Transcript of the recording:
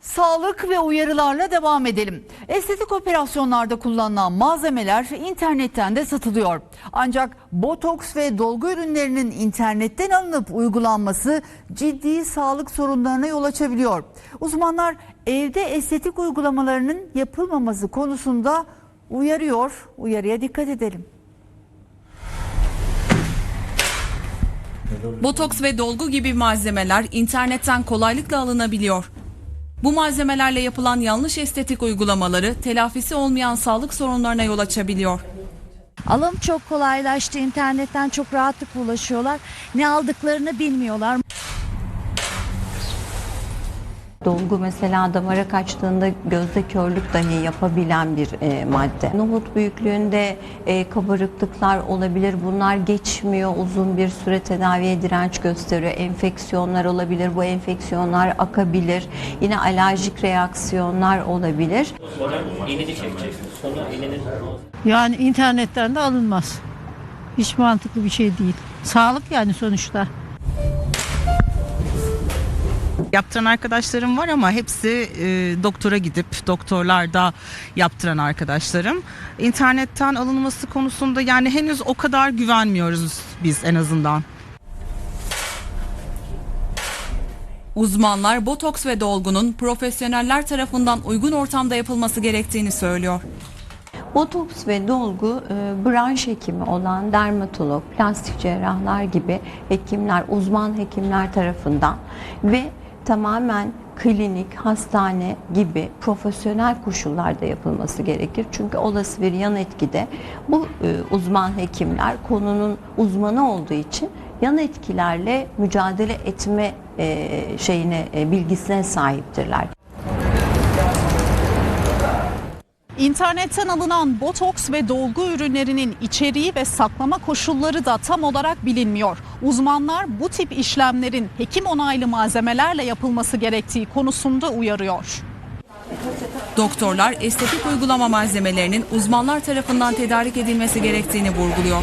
Sağlık ve uyarılarla devam edelim. Estetik operasyonlarda kullanılan malzemeler internetten de satılıyor. Ancak botoks ve dolgu ürünlerinin internetten alınıp uygulanması ciddi sağlık sorunlarına yol açabiliyor. Uzmanlar evde estetik uygulamalarının yapılmaması konusunda uyarıyor. Uyarıya dikkat edelim. Botoks ve dolgu gibi malzemeler internetten kolaylıkla alınabiliyor. Bu malzemelerle yapılan yanlış estetik uygulamaları telafisi olmayan sağlık sorunlarına yol açabiliyor. Alım çok kolaylaştı. İnternetten çok rahatlıkla ulaşıyorlar. Ne aldıklarını bilmiyorlar. Dolgu mesela damara kaçtığında gözde körlük dahi yapabilen bir e, madde. Nohut büyüklüğünde e, kabarıklıklar olabilir. Bunlar geçmiyor. Uzun bir süre tedaviye direnç gösteriyor. Enfeksiyonlar olabilir. Bu enfeksiyonlar akabilir. Yine alerjik reaksiyonlar olabilir. Yani internetten de alınmaz. Hiç mantıklı bir şey değil. Sağlık yani sonuçta. Yaptıran arkadaşlarım var ama hepsi e, doktora gidip doktorlarda yaptıran arkadaşlarım. İnternetten alınması konusunda yani henüz o kadar güvenmiyoruz biz en azından. Uzmanlar botoks ve dolgunun profesyoneller tarafından uygun ortamda yapılması gerektiğini söylüyor. Botoks ve dolgu e, branş hekimi olan dermatolog, plastik cerrahlar gibi hekimler, uzman hekimler tarafından ve tamamen klinik, hastane gibi profesyonel koşullarda yapılması gerekir. Çünkü olası bir yan etkide bu e, uzman hekimler konunun uzmanı olduğu için yan etkilerle mücadele etme e, şeyine e, bilgisine sahiptirler. İnternetten alınan botoks ve dolgu ürünlerinin içeriği ve saklama koşulları da tam olarak bilinmiyor. Uzmanlar bu tip işlemlerin hekim onaylı malzemelerle yapılması gerektiği konusunda uyarıyor. Doktorlar estetik uygulama malzemelerinin uzmanlar tarafından tedarik edilmesi gerektiğini vurguluyor.